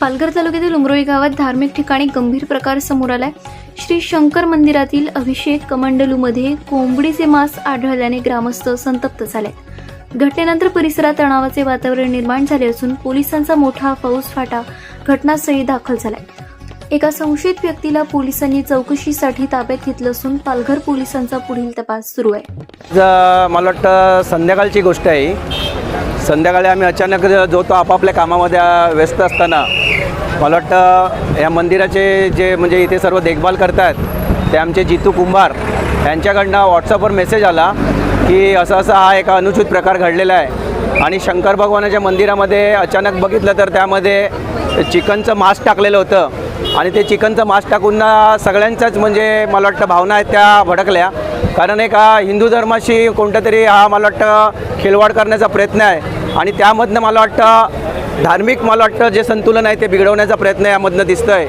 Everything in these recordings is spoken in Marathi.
पालघर तालुक्यातील उमरोळी गावात धार्मिक ठिकाणी गंभीर प्रकार समोर आलाय. श्री शंकर मंदिरातील अभिषेक कमंडलूमध्ये कोंबडीचे मांस आढळल्याने ग्रामस्थ संतप्त झाले. घटनेनंतर परिसरात तणावाचे वातावरण निर्माण झाले असून पोलिसांचा मोठा फौज फाटा घटनास्थळी दाखल झालाय. एका संशयित व्यक्तीला पोलिसांनी चौकशीसाठी ताब्यात घेतलं असून पालघर पोलिसांचा पुढील तपास सुरू आहे. मला वाटतं संध्याकाळची गोष्ट आहे संध्याकाळी आम्ही अचानक जो तो आपापल्या कामामध्ये व्यस्त असताना मला वाटतं या मंदिराचे जे म्हणजे इथे सर्व देखभाल करतात ते आमचे जितू कुंभार यांच्याकडनं व्हॉट्सअपवर मेसेज आला की असं असं हा एक अनुचित प्रकार घडलेला आहे. आणि शंकर भगवानाच्या मंदिरामध्ये अचानक बघितलं तर त्यामध्ये चिकनचं मांस टाकलेलं होतं. आणि ते चिकनचं मांस टाकून सगळ्यांच्याच म्हणजे मला वाटतं भावना आहेत त्या भडकल्या. कारण एक हा हिंदू धर्माशी कोणतं तरी हा मला वाटतं खिलवाड करण्याचा प्रयत्न आहे. आणि त्यामधनं मला वाटतं धार्मिक मला वाटतं जे संतुलन आहे ते बिघडवण्याचा प्रयत्न यामधनं दिसतं आहे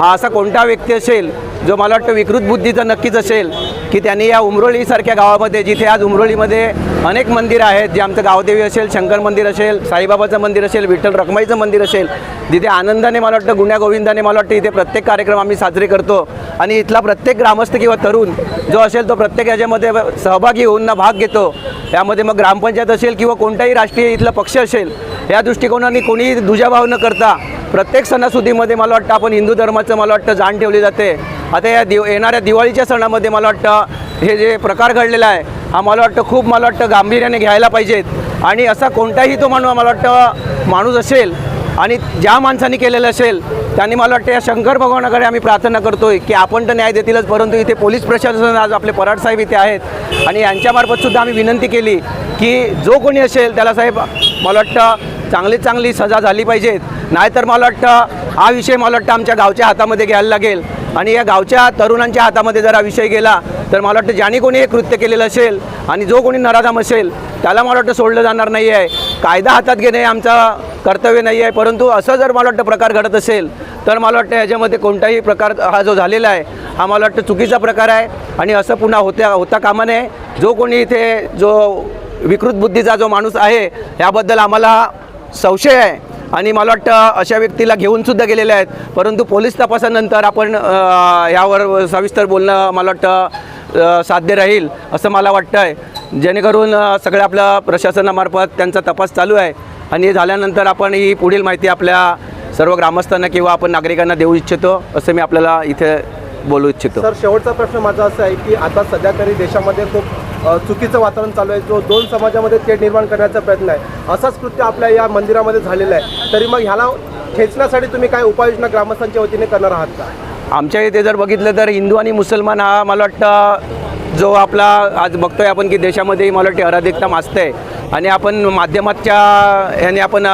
हा असा कोणता व्यक्ती असेल जो मला वाटतं विकृत बुद्धीचा नक्कीच असेल की त्यांनी या उमरोळीसारख्या गावामध्ये जिथे आज उमरोळीमध्ये अनेक मंदिरं आहेत जे आमचं गावदेवी असेल शंकर मंदिर असेल साईबाबाचं मंदिर असेल विठ्ठल रखमाईचं मंदिर असेल जिथे आनंदाने मला वाटतं गुण्या गोविंदाने मला वाटतं इथे प्रत्येक कार्यक्रम आम्ही साजरे करतो. आणि इथला प्रत्येक ग्रामस्थ किंवा तरुण जो असेल तो प्रत्येक याच्यामध्ये सहभागी होऊन ना भाग घेतो. यामध्ये मग ग्रामपंचायत असेल किंवा कोणताही राष्ट्रीय इथला पक्ष असेल या दृष्टिकोनाने कोणीही दुजाभाव न करता प्रत्येक सणासुदीमध्ये मला वाटतं आपण हिंदू धर्माचं मला वाटतं जाण ठेवली जाते. आता या दिव येणाऱ्या दिवाळीच्या सणामध्ये मला वाटतं हे जे प्रकार घडलेला आहे हा मला वाटतं खूप मला वाटतं गांभीर्याने घ्यायला पाहिजेत. आणि असा कोणताही तो माणूस मला वाटतं माणूस असेल आणि ज्या माणसाने केलेलं असेल त्यांनी मला वाटतं या शंकर भगवानाकडे आम्ही प्रार्थना करतोय की आपण तर न्याय देतीलच परंतु इथे पोलीस प्रशासन आज आपले पराड साहेब इथे आहेत. आणि यांच्यामार्फतसुद्धा आम्ही विनंती केली की जो कोणी असेल त्याला साहेब मला वाटतं चांगली चांगली सजा झाली पाहिजेत. नाहीतर मला वाटतं हा विषय मला वाटतं आमच्या गावच्या हातामध्ये घ्यायला लागेल. आणि या गावच्या तरुणांच्या हातामध्ये जर हा विषय गेला तर मला वाटतं ज्याने कोणी हे कृत्य केलेलं असेल आणि जो कोणी नराधाम असेल त्याला मला वाटतं सोडलं जाणार नाही आहे कायदा हातात घेणे हे कर्तव्य नाही आहे परंतु असं जर मला वाटतं प्रकार घडत असेल तर मला वाटतं ह्याच्यामध्ये कोणताही प्रकार हा जो झालेला आहे हा मला वाटतं चुकीचा प्रकार आहे आणि असं पुन्हा होत्या होता कामा नये. जो कोणी इथे जो विकृत बुद्धीचा जो माणूस आहे याबद्दल आम्हाला संशय आहे. आणि मला वाटतं अशा व्यक्तीला घेऊन सुद्धा गेलेले आहेत. परंतु पोलीस तपासानंतर आपण यावर सविस्तर बोलणं मला वाटतं साध्य राहील असं मला वाटतं आहे जेणेकरून सगळ्या आपल्या प्रशासनामार्फत त्यांचा तपास चालू आहे. आणि हे झाल्यानंतर आपण ही पुढील माहिती आपल्या सर्व ग्रामस्थांना किंवा आपण नागरिकांना देऊ इच्छितो असं मी आपल्याला इथे बोलू इच्छितो. सर शेवटचा प्रश्न माझा असा आहे की आता सध्या तरी देशामध्ये खूप चुकीचं वातावरण चालू आहे जो दोन समाजामध्ये तेढ निर्माण करण्याचा प्रयत्न आहे. असाच कृत्य आपल्या या मंदिरामध्ये झालेलं आहे. तरी मग ह्याला ठेचण्यासाठी तुम्ही काय उपाययोजना ग्रामस्थांच्या वतीने करणार आहात का? आमच्या इथे जर बघितलं तर हिंदू आणि मुसलमान हा मला वाटतं जो आपला आज बघतोय आपण की देशामध्ये मला वाटते अराधिकता माजते आणि आपण माध्यमाच्या ह्याने आपण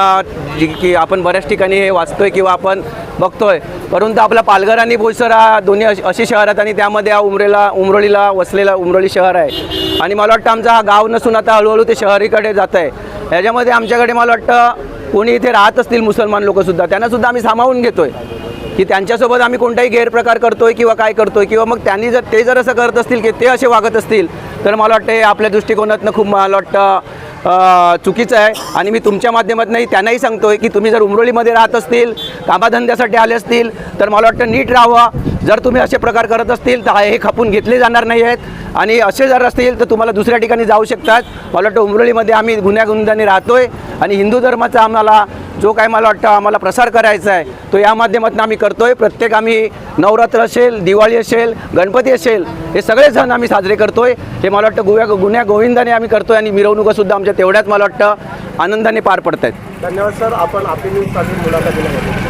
की आपण बऱ्याच ठिकाणी हे वाचतो आहे किंवा आपण बघतोय. परंतु आपला पालघर आणि बोईसर हा दोन्ही अशी शहर आहेत आणि त्यामध्ये हा उमरेला उमरोळीला वसलेला उमरोळी शहर आहे. आणि मला वाटतं आमचा हा गाव नसून आता हळूहळू ते शहरीकडे जात आहे. ह्याच्यामध्ये आमच्याकडे मला वाटतं कोणी इथे राहत असतील मुसलमान लोकंसुद्धा त्यांनासुद्धा आम्ही सामावून आहे की त्यांच्यासोबत आम्ही कोणताही गैरप्रकार करतोय किंवा काय करतोय किंवा मग त्यांनी जर ते जर असं करत असतील की ते असे वागत असतील तर मला वाटतं हे आपल्या दृष्टिकोनातनं खूप मला वाटतं चुकीचं आहे. आणि मी तुमच्या माध्यमातूनही त्यांनाही सांगतोय की तुम्ही जर उमरोळीमध्ये राहत असतील कामाधंद्यासाठी आले असतील तर मला वाटतं नीट राहावं. जर तुम्ही असे प्रकार करत असतील तर हे खपून घेतले जाणार नाही आहेत. आणि असे जर असतील तर तुम्हाला दुसऱ्या ठिकाणी जाऊ शकतात. मला वाटतं उमरोळीमध्ये आम्ही गुन्ह्यागुंदाने राहतोय. आणि हिंदू धर्माचा आम्हाला जो काय मला वाटतं आम्हाला प्रसार करायचा आहे तो या माध्यमातून आम्ही करतोय. प्रत्येक आम्ही नवरात्र असेल दिवाळी असेल गणपती असेल हे सगळे सण आम्ही साजरे करतोय. हे मला वाटतं गुव्या गुन्ह्या गोविंदाने आम्ही करतोय आणि मिरवणुकासुद्धा आमच्या तेवढ्याच मला वाटतं आनंदाने पार पडत आहेत धन्यवाद सर. आपण आपली मुलाखत दिल्याबद्दल